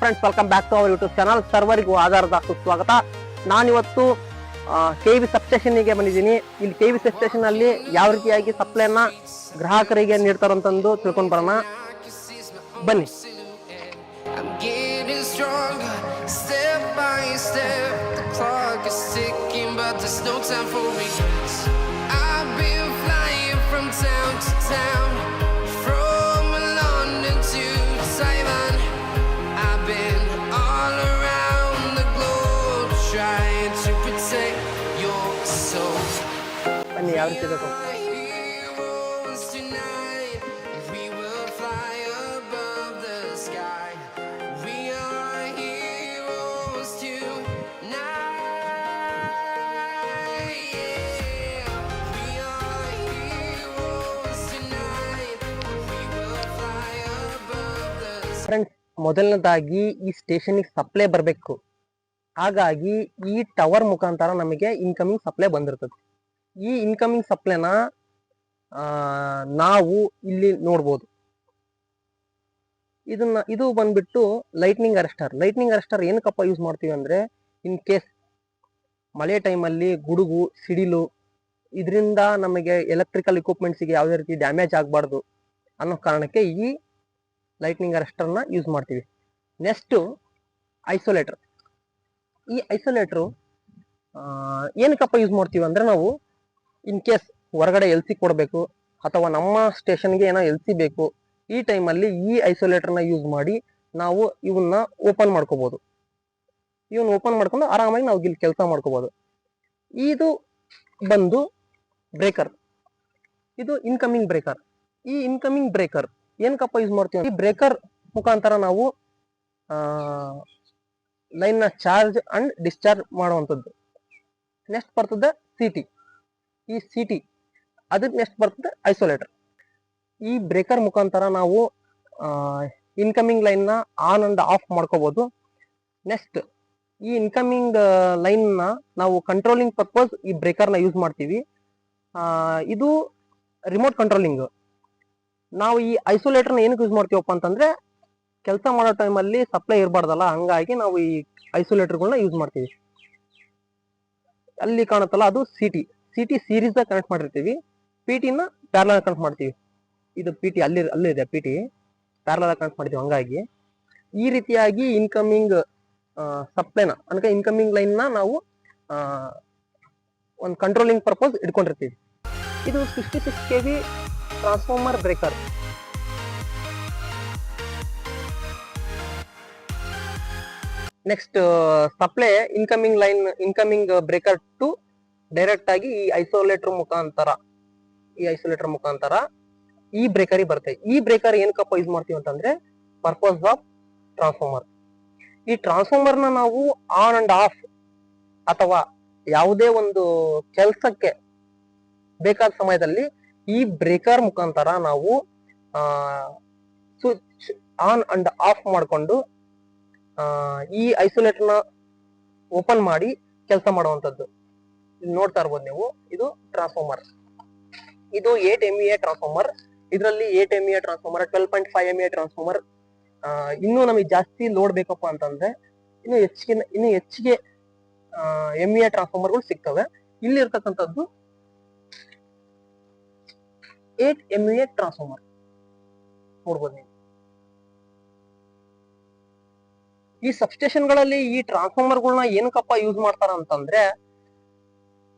Friends welcome back to our YouTube channel ಸರ್ವರಿಗೂ ಆಧಾರದ ಸುಸ್ವಾಗತ. ನಾನಿವತ್ತು ಕೆ ವಿ ಸಬ್ಸ್ಟೇಷನ್ಗೆ ಬಂದಿದ್ದೀನಿ. ಇಲ್ಲಿ ಕೆ ವಿ ಸಬ್ಸ್ಟೇಷನಲ್ಲಿ ಯಾವ ರೀತಿಯಾಗಿ ಸಪ್ಲೈನ ಗ್ರಾಹಕರಿಗೆ ನೀಡ್ತಾರಂತಂದು ತಿಳ್ಕೊಂಡು ಬರೋಣ. ಬನ್ನಿ. I've been flying from town to town, fly ಯಾವ ರೀತಿ ಬೇಕು ಫ್ರೆಂಡ್ಸ್ ಮೊದಲನೇದಾಗಿ ಈ ಸ್ಟೇಷನ್ಗೆ ಸಪ್ಲೈ ಬರಬೇಕು. ಹಾಗಾಗಿ ಈ ಟವರ್ ಮುಖಾಂತರ ನಮಗೆ ಇನ್ಕಮಿಂಗ್ ಸಪ್ಲೈ ಬಂದಿರ್ತದೆ. ಈ ಇನ್ಕಮಿಂಗ್ ಸಪ್ಲೈನ ನಾವು ಇಲ್ಲಿ ನೋಡ್ಬೋದು. ಇದನ್ನ, ಇದು ಬಂದ್ಬಿಟ್ಟು ಲೈಟ್ನಿಂಗ್ ಅರೆಸ್ಟರ್ ಲೈಟ್ನಿಂಗ್ ಅರೆಸ್ಟರ್ ಏನಕ್ಕಪ್ಪ ಯೂಸ್ ಮಾಡ್ತೀವಿ ಅಂದ್ರೆ ಇನ್ ಕೇಸ್ ಮಳೆ ಟೈಮಲ್ಲಿ ಗುಡುಗು, ಸಿಡಿಲು, ಇದರಿಂದ ನಮಗೆ ಎಲೆಕ್ಟ್ರಿಕಲ್ ಇಕ್ವಿಪ್ಮೆಂಟ್ಸಿಗೆ ಯಾವುದೇ ರೀತಿ ಡ್ಯಾಮೇಜ್ ಆಗಬಾರ್ದು ಅನ್ನೋ ಕಾರಣಕ್ಕೆ ಈ ಲೈಟ್ನಿಂಗ್ ಅರೆಸ್ಟರ್ನ ಯೂಸ್ ಮಾಡ್ತೀವಿ. ನೆಕ್ಸ್ಟು ಐಸೋಲೇಟರ್ ಈ ಐಸೋಲೇಟ್ರು ಏನಕ್ಕಪ್ಪ ಯೂಸ್ ಮಾಡ್ತೀವಿ ಅಂದರೆ ನಾವು ಇನ್ ಕೇಸ್ ಹೊರಗಡೆ ಎಲ್ ಸಿ ಕೊಡಬೇಕು ಅಥವಾ ನಮ್ಮ ಸ್ಟೇಷನ್ಗೆ ಏನೋ ಎಲ್ ಸಿ ಬೇಕು, ಈ ಟೈಮಲ್ಲಿ ಈ ಐಸೋಲೇಟರ್ನ ಯೂಸ್ ಮಾಡಿ ನಾವು ಇವನ್ನ ಓಪನ್ ಮಾಡ್ಕೋಬೋದು. ಇವನ್ನ ಓಪನ್ ಮಾಡ್ಕೊಂಡು ಆರಾಮಾಗಿ ನಾವು ಇಲ್ಲಿ ಕೆಲಸ ಮಾಡ್ಕೋಬಹುದು ಇದು ಬಂದು ಬ್ರೇಕರ್ ಇದು ಇನ್ಕಮಿಂಗ್ ಬ್ರೇಕರ್ ಈ ಇನ್ಕಮಿಂಗ್ ಬ್ರೇಕರ್ ಏನಕ್ಕಪ್ಪ ಯೂಸ್ ಮಾಡ್ತೀವಿ? ಈ ಬ್ರೇಕರ್ ಮುಖಾಂತರ ನಾವು ಲೈನ್ನ ಚಾರ್ಜ್ ಅಂಡ್ ಡಿಸ್ಚಾರ್ಜ್ ಮಾಡುವಂಥದ್ದು. ನೆಕ್ಸ್ಟ್ ಬರ್ತದೆ ಸಿಟಿ ಈ ಸಿಟಿ ಅದಕ್ಕೆ ನೆಕ್ಸ್ಟ್ ಬರ್ತದೆ? ಐಸೋಲೇಟರ್ ಈ ಬ್ರೇಕರ್ ಮುಖಾಂತರ ನಾವು ಇನ್ಕಮಿಂಗ್ ಲೈನ್ನ ಆನ್ ಅಂಡ್ ಆಫ್ ಮಾಡ್ಕೋಬಹುದು ನೆಕ್ಸ್ಟ್ ಈ ಇನ್ಕಮಿಂಗ್ ಲೈನ್ನ ನಾವು ಕಂಟ್ರೋಲಿಂಗ್ ಪರ್ಪಸ್ ಈ ಬ್ರೇಕರ್ನ ಯೂಸ್ ಮಾಡ್ತೀವಿ. ಇದು ರಿಮೋಟ್ ಕಂಟ್ರೋಲಿಂಗ್ ನಾವು ಈ ಐಸೋಲೇಟರ್ನ ಏನಕ್ಕೆ ಯೂಸ್ ಮಾಡ್ತೀವಪ್ಪ ಅಂತಂದ್ರೆ, ಕೆಲಸ ಮಾಡೋ ಟೈಮಲ್ಲಿ ಸಪ್ಲೈ ಇರಬಾರ್ದಲ್ಲ, ಹಂಗಾಗಿ ನಾವು ಈ ಐಸೋಲೇಟರ್ಗಳನ್ನ ಯೂಸ್ ಮಾಡ್ತೀವಿ. ಅಲ್ಲಿ ಕಾಣುತ್ತಲ್ಲ ಅದು ಸಿಟಿ ಸಿಟಿ ಸೀರೀಸ್ ಕನೆಕ್ಟ್ ಮಾಡಿರ್ತೀವಿ ಪಿ ಟಿನ ಪ್ಯಾರಲ ಕನೆಕ್ಟ್ ಮಾಡ್ತೀವಿ. ಇದು ಪಿ ಟಿ ಅಲ್ಲಿ ಅಲ್ಲಿದೆ ಪಿ ಟಿ ಪ್ಯಾರಲ ಕನೆಕ್ಟ್ ಮಾಡ್ತೀವಿ ಹಂಗಾಗಿ. ಈ ರೀತಿಯಾಗಿ ಇನ್ಕಮಿಂಗ್ ಸಪ್ಲೈನ ಅಂದ್ರೆ ಇನ್ಕಮಿಂಗ್ ಲೈನ್ನ ನಾವು ಒಂದು ಕಂಟ್ರೋಲಿಂಗ್ ಪರ್ಪಸ್ ಇಟ್ಕೊಂಡಿರ್ತೀವಿ. ಇದು sixty six K V transformer breaker next supply incoming line incoming breaker to direct ಆಗಿ ಈ ಐಸೋಲೇಟರ್ ಮುಖಾಂತರ, ಈ ಐಸೋಲೇಟರ್ ಮುಖಾಂತರ ಈ ಬ್ರೇಕರ್ ಬರುತ್ತೆ. ಈ ಬ್ರೇಕರ್ ಏನಕ್ಕಪ್ಪ ಯೂಸ್ ಮಾಡ್ತೀವಿ ಅಂತಂದ್ರೆ ಪರ್ಪಸ್ ಆಫ್ ಟ್ರಾನ್ಸ್ಫಾರ್ಮರ್ ಈ ಟ್ರಾನ್ಸ್ಫಾರ್ಮರ್ನ ನಾವು ಆನ್ ಅಂಡ್ ಆಫ್ ಅಥವಾ ಯಾವುದೇ ಒಂದು ಕೆಲಸಕ್ಕೆ ಬೇಕಾದ ಸಮಯದಲ್ಲಿ ಈ ಬ್ರೇಕರ್ ಮುಖಾಂತರ ನಾವು ಸ್ವಿಚ್ ಆನ್ ಅಂಡ್ ಆಫ್ ಮಾಡಿಕೊಂಡು ಈ ಐಸೋಲೇಟರ್ನ ಓಪನ್ ಮಾಡಿ ಕೆಲಸ ಮಾಡುವಂತದ್ದು ಇಲ್ಲಿ ನೋಡ್ತಾ ಇರ್ಬೋದು ನೀವು. ಇದು ಟ್ರಾನ್ಸ್ಫಾರ್ಮರ್ ಇದು ಏಟ್ ಎಂ ಎ ಟ್ರಾನ್ಸ್ಫಾರ್ಮರ್ ಇದರಲ್ಲಿ eight M A transformer twelve point five M A transformer ಇನ್ನೂ ನಮಗೆ ಜಾಸ್ತಿ ಲೋಡ್ ಬೇಕಪ್ಪ ಅಂತಂದ್ರೆ ಇನ್ನು ಹೆಚ್ಚಿಗೆ ಇನ್ನು ಹೆಚ್ಚಿಗೆ ಎಂ ಎ ಟ್ರಾನ್ಸ್ಫಾರ್ಮರ್ಗಳು ಸಿಗ್ತವೆ. ಇಲ್ಲಿ ಇರ್ತಕ್ಕಂಥದ್ದು ಏಟ್ ಎಂ ಎ ಟ್ರಾನ್ಸ್ಫಾರ್ಮರ್ ನೋಡ್ಬೋದು ನೀವು. ಈ ಸಬ್ಸ್ಟೇಷನ್ಗಳಲ್ಲಿ ಈ ಟ್ರಾನ್ಸ್ಫಾರ್ಮರ್ಗಳನ್ನ ಏನಕ್ಕಪ್ಪ ಯೂಸ್ ಮಾಡ್ತಾರ ಅಂತಂದ್ರೆ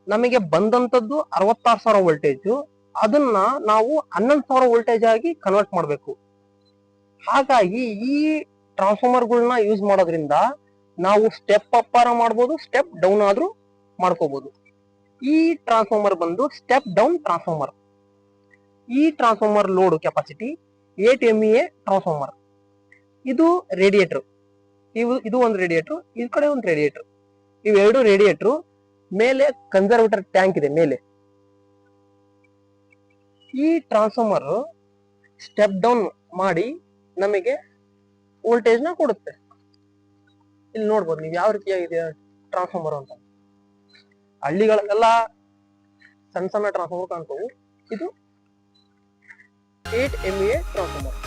ನಮಗೆ ಬಂದಂತದ್ದು ಅರವತ್ತಾರು ಸಾವಿರ ವೋಲ್ಟೇಜ್ ಅದನ್ನ ನಾವು ಹನ್ನೊಂದು ಸಾವಿರ ವೋಲ್ಟೇಜ್ ಆಗಿ ಕನ್ವರ್ಟ್ ಮಾಡಬೇಕು. ಹಾಗಾಗಿ ಈ ಟ್ರಾನ್ಸ್ಫಾರ್ಮರ್ಗಳನ್ನ ಯೂಸ್ ಮಾಡೋದ್ರಿಂದ ನಾವು ಸ್ಟೆಪ್ ಅಪ್ ಆರ ಮಾಡ್ಬೋದು ಸ್ಟೆಪ್ ಡೌನ್ ಆದ್ರೂ ಮಾಡ್ಕೋಬಹುದು ಈ ಟ್ರಾನ್ಸ್ಫಾರ್ಮರ್ ಬಂದು ಸ್ಟೆಪ್ ಡೌನ್ ಟ್ರಾನ್ಸ್ಫಾರ್ಮರ್ ಈ transformer load capacity eight M A transformer ಇದು ರೇಡಿಯೇಟರ್ ಇವು ಇದು ಒಂದು ರೇಡಿಯೇಟರ್ ಈ ಕಡೆ ಒಂದು ರೇಡಿಯೇಟರ್ ಇವೆರಡು ರೇಡಿಯೇಟರ್ ಮೇಲೆ ಕನ್ಸರ್ವೇಟರ್ ಟ್ಯಾಂಕ್ ಇದೆ ಮೇಲೆ. ಈ ಟ್ರಾನ್ಸ್ಫಾರ್ಮರ್ ಸ್ಟೆಪ್ ಡೌನ್ ಮಾಡಿ ನಮಗೆ ವೋಲ್ಟೇಜ್ನ ಕೊಡುತ್ತೆ. ಇಲ್ಲಿ ನೋಡ್ಬೋದು ನೀವು ಯಾವ ರೀತಿಯಾಗಿದೆ ಟ್ರಾನ್ಸ್ಫಾರ್ಮರ್ ಅಂತ. ಹಳ್ಳಿಗಳಲ್ಲೆಲ್ಲ ಸಣ್ಣ ಸಣ್ಣ ಟ್ರಾನ್ಸ್ಫಾರ್ಮರ್ ಕಾಣ್ತವು. ಇದು ಏಟ್ ಎಂ ಎ ಟ್ರಾನ್ಸ್ಫಾರ್ಮರ್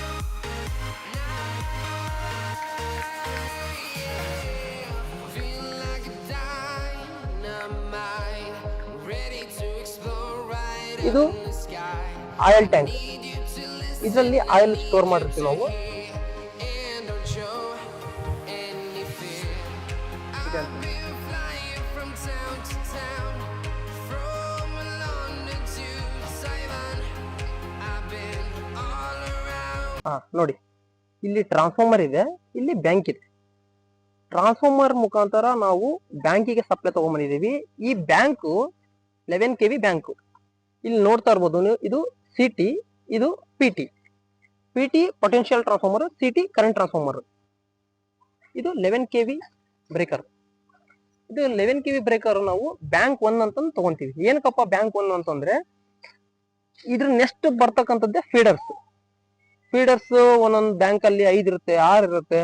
ಇದು ಆಯಿಲ್ ಟ್ಯಾಂಕ್. ಇದರಲ್ಲಿ ಆಯಿಲ್ ಸ್ಟೋರ್ ಮಾಡಿರ್ತೀವಿ ನಾವು. ನೋಡಿ. ಇಲ್ಲಿ ಟ್ರಾನ್ಸ್ಫಾರ್ಮರ್ ಇದೆ, ಇಲ್ಲಿ ಬ್ಯಾಂಕ್ ಇದೆ. ಟ್ರಾನ್ಸ್ಫಾರ್ಮರ್ ಮುಖಾಂತರ ನಾವು ಬ್ಯಾಂಕಿಗೆ ಸಪ್ಲೈ ತಗೊಂಡ್ಬಂದಿದ್ದೀವಿ ಈ bank eleven K V bank ಇಲ್ಲಿ ನೋಡ್ತಾ ಇರ್ಬೋದು ನೀವು, ಇದು ಸಿ ಟಿ ಇದು P T P T potential transformer C T current transformer ಇದು ಲೆವೆನ್ ಕೆ ವಿ ಬ್ರೇಕರ್ ಇದು ಲೆವೆನ್ ಕೆ ವಿ ಬ್ರೇಕರ್ ನಾವು ಬ್ಯಾಂಕ್ ಒನ್ ಅಂತ ತಗೊಂತೀವಿ. ಏನಕ್ಕಪ್ಪ ಬ್ಯಾಂಕ್ ಒನ್ ಅಂತಂದ್ರೆ, ಇದ್ರ ನೆಕ್ಸ್ಟ್ ಬರ್ತಕ್ಕಂಥದ್ದೇ ಫೀಡರ್ಸ್ ಫೀಡರ್ಸ್ ಒಂದೊಂದು ಬ್ಯಾಂಕ್ ಅಲ್ಲಿ ಐದು ಇರುತ್ತೆ, ಆರ್ ಇರುತ್ತೆ.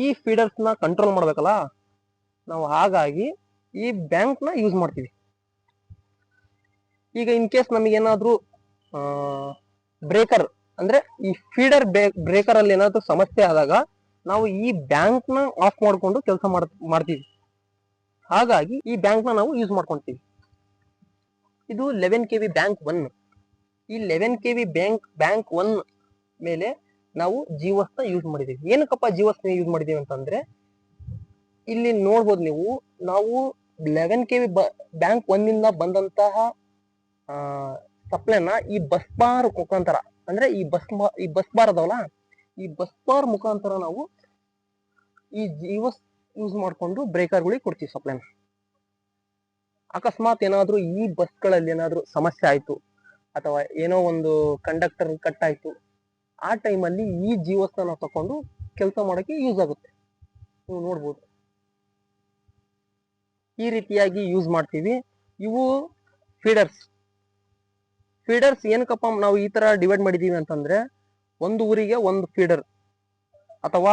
ಈ ಫೀಡರ್ಸ್ನ ಕಂಟ್ರೋಲ್ ಮಾಡ್ಬೇಕಲ್ಲ? ನಾವು ಹಾಗಾಗಿ ಈ ಬ್ಯಾಂಕ್ನ ಯೂಸ್ ಮಾಡ್ತೀವಿ. ಈಗ ಇನ್ ಕೇಸ್ ನಮಗೇನಾದ್ರೂ ಬ್ರೇಕರ್ ಅಂದ್ರೆ ಈ ಫೀಡರ್ ಬ್ರೇಕರ್ ಅಲ್ಲಿ ಏನಾದ್ರೂ ಸಮಸ್ಯೆ ಆದಾಗ ನಾವು ಈ ಬ್ಯಾಂಕ್ನ ಆಫ್ ಮಾಡ್ಕೊಂಡು ಕೆಲಸ ಮಾಡ್ತೀವಿ. ಹಾಗಾಗಿ ಈ ಬ್ಯಾಂಕ್ನ ನಾವು ಯೂಸ್ ಮಾಡ್ಕೊಂತೀವಿ. ಇದು eleven K V bank one ಈ eleven K V bank bank one ಮೇಲೆ ನಾವು ಜಿಯೋಸ್ನ ಯೂಸ್ ಮಾಡಿದೀವಿ. ಏನಕ್ಕಪ್ಪ ಜಿಯೋಸ್ನ ಯೂಸ್ ಮಾಡಿದೀವಿ ಅಂತಂದ್ರೆ, ಇಲ್ಲಿ ನೋಡ್ಬೋದು ನೀವು, ನಾವು ಲೆವೆನ್ ಕೆ ವಿ ಬ್ಯಾಂಕ್ ಒಂದಿಂದ ಬಂದಂತಹ ಸಪ್ಲೈನ ಈ ಬಸ್ ಬಾರ್ ಮುಖಾಂತರ, ಅಂದ್ರೆ ಈ ಬಸ್ ಈ ಬಸ್ ಬಾರ್ ಅದಾವಲ್ಲ, ಈ ಬಸ್ ಬಾರ್ ಮುಖಾಂತರ ನಾವು ಈ ಜೀವಸ್ ಯೂಸ್ ಮಾಡಿಕೊಂಡು ಬ್ರೇಕರ್ಗಳಿಗೆ ಕೊಡ್ತೀವಿ ಸಪ್ಲೈನ ಅಕಸ್ಮಾತ್ ಏನಾದ್ರೂ ಈ ಬಸ್ಗಳಲ್ಲಿ ಏನಾದರೂ ಸಮಸ್ಯೆ ಆಯ್ತು, ಅಥವಾ ಏನೋ ಒಂದು ಕಂಡಕ್ಟರ್ ಕಟ್ ಆಯ್ತು ಆ ಟೈಮಲ್ಲಿ ಈ ಜಿಯೋಸ್ನ ನಾವು ತಕೊಂಡು ಕೆಲಸ ಮಾಡೋಕ್ಕೆ ಯೂಸ್ ಆಗುತ್ತೆ. ನೀವು ನೋಡ್ಬೋದು. ಈ ರೀತಿಯಾಗಿ ಯೂಸ್ ಮಾಡ್ತೀವಿ. ಇವು ಫೀಡರ್ಸ್ ಫೀಡರ್ಸ್ ಏನಕ್ಕಪ್ಪ ನಾವು ಈ ತರ ಡಿವೈಡ್ ಮಾಡಿದೀವಿ ಅಂತಂದ್ರೆ, ಒಂದು ಊರಿಗೆ ಒಂದು ಫೀಡರ್ ಅಥವಾ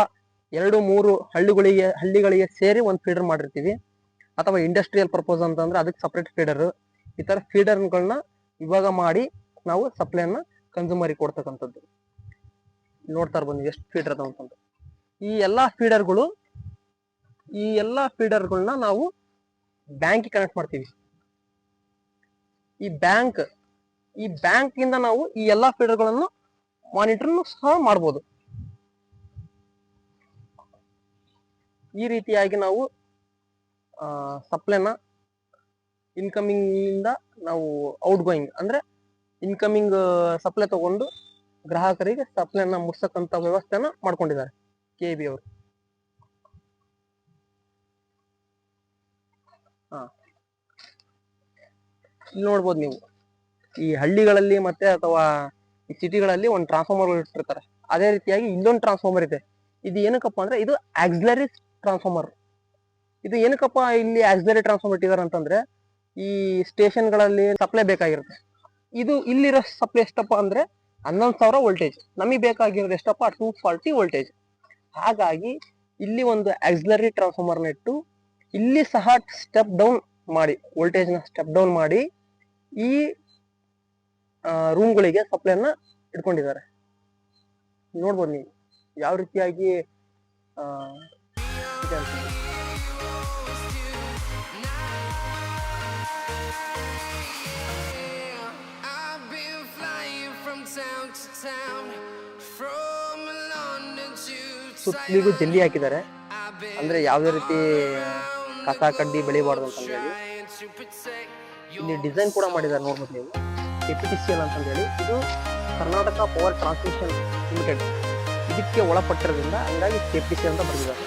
ಎರಡು, ಮೂರು ಹಳ್ಳಿಗಳಿಗೆ ಹಳ್ಳಿಗಳಿಗೆ ಸೇರಿ ಒಂದು ಫೀಡರ್ ಮಾಡಿರ್ತೀವಿ. ಅಥವಾ ಇಂಡಸ್ಟ್ರಿಯಲ್ ಪರ್ಪೋಸ್ ಅಂತಂದ್ರೆ ಅದಕ್ಕೆ ಸಪ್ರೇಟ್ ಫೀಡರ್ ಈ ತರ ಫೀಡರ್ಗಳನ್ನ ಇವಾಗ ಮಾಡಿ ನಾವು ಸಪ್ಲೈನ ಕನ್ಸ್ಯೂಮರಿಗೆ ಕೊಡ್ತಕ್ಕಂಥದ್ದು. ನೋಡ್ತಾ ಇರ್ಬೋದು ಎಷ್ಟು ಫೀಡರ್ ಅದಾವ ಅಂತಂದ್ರೆ. ಈ ಎಲ್ಲಾ ಫೀಡರ್ಗಳು ಈ ಎಲ್ಲಾ ಫೀಡರ್ಗಳನ್ನ ನಾವು ಬ್ಯಾಂಕ್ ಕನೆಕ್ಟ್ ಮಾಡ್ತೀವಿ. ಈ ಬ್ಯಾಂಕ್ ಈ ಬ್ಯಾಂಕ್ ಇಂದ ನಾವು ಈ ಎಲ್ಲಾ ಫೀಡರ್ಗಳನ್ನು ಮಾನಿಟರ್ ಸಹ ಮಾಡಬಹುದು ಈ ರೀತಿಯಾಗಿ ನಾವು ಸಪ್ಲೈನ ಇನ್ಕಮಿಂಗ್ ಇಂದ ನಾವು ಔಟ್ ಗೋಯಿಂಗ್ ಅಂದ್ರೆ ಇನ್ಕಮಿಂಗ್ ಸಪ್ಲೈ ತಗೊಂಡು ಗ್ರಾಹಕರಿಗೆ ಸಪ್ಲೈನ ಮುಟ್ಸಕ್ಕಂತ ವ್ಯವಸ್ಥೆನ ಮಾಡ್ಕೊಂಡಿದ್ದಾರೆ ಕೆ ಬಿ ಅವರು. ಇಲ್ಲಿ ನೋಡ್ಬೋದು ನೀವು. ಈ ಹಳ್ಳಿಗಳಲ್ಲಿ ಮತ್ತೆ ಅಥವಾ ಈ ಸಿಟಿಗಳಲ್ಲಿ ಒಂದು ಟ್ರಾನ್ಸ್ಫಾರ್ಮರ್ ಇಟ್ಟಿರ್ತಾರೆ. ಅದೇ ರೀತಿಯಾಗಿ ಇಲ್ಲೊಂದು ಟ್ರಾನ್ಸ್ಫಾರ್ಮರ್ ಇದೆ. ಇದು ಏನಕ್ಕಪ್ಪ ಅಂದ್ರೆ ಇದು ಆಕ್ಸಿಲರಿ ಟ್ರಾನ್ಸ್ಫಾರ್ಮರ್ ಇದು ಏನಕ್ಕಪ್ಪ ಇಲ್ಲಿ ಆಕ್ಸಿಲರಿ ಟ್ರಾನ್ಸ್ಫಾರ್ಮರ್ ಇಟ್ಟಿದ್ದಾರೆ ಅಂತಂದ್ರೆ ಈ ಸ್ಟೇಷನ್ಗಳಲ್ಲಿ ಸಪ್ಲೈ ಬೇಕಾಗಿರುತ್ತೆ. ಇದು ಇಲ್ಲಿರೋ ಸಪ್ಲೈ ಎಷ್ಟಪ್ಪ ಅಂದ್ರೆ ಹನ್ನೊಂದು ಸಾವಿರ ವೋಲ್ಟೇಜ್ ನಮಗೆ ಬೇಕಾಗಿರೋದು ಎಷ್ಟಪ್ಪ? ಟೂ ಫಾರ್ಟಿ ವೋಲ್ಟೇಜ್ ಹಾಗಾಗಿ ಇಲ್ಲಿ ಒಂದು ಆಕ್ಸಿಲರಿ ಟ್ರಾನ್ಸ್ಫಾರ್ಮರ್ನ ಇಟ್ಟು ಇಲ್ಲಿ ಸಹ ಸ್ಟೆಪ್ ಡೌನ್ ಮಾಡಿ ವೋಲ್ಟೇಜ್ನ ಸ್ಟೆಪ್ ಡೌನ್ ಮಾಡಿ ಈ ರೂಮ್ಗಳಿಗೆ ಸಪ್ಲೈನ ಇಟ್ಕೊಂಡಿದ್ದಾರೆ. ನೋಡ್ಬೋದು ನೀವು ಯಾವ ರೀತಿಯಾಗಿ ಇದೆ ಅಂತ. ಸುತ್ತಲಿಗೂ ಜಲ್ಲಿ ಹಾಕಿದ್ದಾರೆ. ಅಂದ್ರೆ ಯಾವುದೇ ರೀತಿ ಕಸ ಕಡ್ಡಿ ಬೆಳಿಬಾರ್ದು ಅಂತ ಹೇಳಿ ಇಲ್ಲಿ ಡಿಸೈನ್ ಕೂಡ ಮಾಡಿದ್ದಾರೆ ನೋಡ್ಬೋದು ನೀವು. ಡೆಪ್ಯುಟಿ ಸಿ ಹೇಳಿ ಇದು ಕರ್ನಾಟಕ ಪವರ್ ಟ್ರಾನ್ಸ್ಮಿಷನ್ ಲಿಮಿಟೆಡ್ ಇದಕ್ಕೆ ಒಳಪಟ್ಟಿರೋದ್ರಿಂದ ಹಂಗಾಗಿ ಕೆಪಿಸಿ ಪಿ ಸಿ ಅಂತ ಬರ್ತಿದ್ದಾರೆ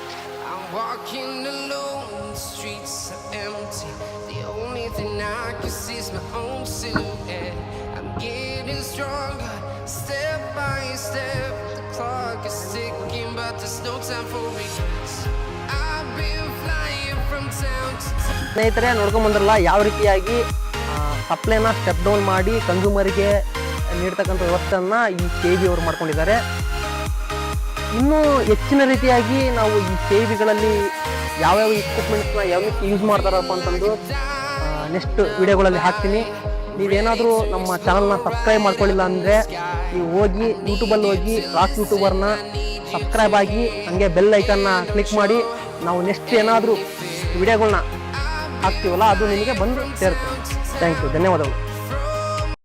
ಸ್ನೇಹಿತರೆ ನೋಡ್ಕೊಂಡ್ಬಂದ್ರಲ್ಲ ಯಾವ ರೀತಿಯಾಗಿ ಸಪ್ಲೈನ ಸ್ಟೆಪ್ ಡೌನ್ ಮಾಡಿ ಕನ್ಸ್ಯೂಮರ್ಗೆ ನೀಡ್ತಕ್ಕಂಥ ವ್ಯವಸ್ಥೆಯನ್ನು ಈ ಕೆ ಬಿ ಅವರು ಮಾಡ್ಕೊಂಡಿದ್ದಾರೆ. ಇನ್ನೂ ಹೆಚ್ಚಿನ ರೀತಿಯಾಗಿ ನಾವು ಈ ಕೆ ಬಿಗಳಲ್ಲಿ ಯಾವ್ಯಾವ ಇಕ್ವಿಪ್ಮೆಂಟ್ಸ್ನ ಯಾವ ರೀತಿ ಯೂಸ್ ಮಾಡ್ತಾರಪ್ಪ ಅಂತಂದು ನೆಕ್ಸ್ಟ್ ವಿಡಿಯೋಗಳಲ್ಲಿ ಹಾಕ್ತೀನಿ. ನೀವೇನಾದರೂ ನಮ್ಮ ಚಾನಲ್ನ ಸಬ್ಸ್ಕ್ರೈಬ್ ಮಾಡ್ಕೊಳ್ಳಿಲ್ಲ ಅಂದರೆ ನೀವು ಹೋಗಿ ಯೂಟ್ಯೂಬಲ್ಲಿ ಹೋಗಿ ರಾಕ್ ಯೂಟ್ಯೂಬರ್ನ ಸಬ್ಸ್ಕ್ರೈಬ್ ಆಗಿ ಹಂಗೆ ಬೆಲ್ ಐಕನ್ನ ಕ್ಲಿಕ್ ಮಾಡಿ. ನಾವು ನೆಕ್ಸ್ಟ್ ಏನಾದರೂ ವಿಡಿಯೋಗಳನ್ನ ಹಾಕ್ತೀವಲ್ಲ, ಅದು ನಿಮಗೆ ಬಂದು ಸೇರುತ್ತೆ Thank you. The 的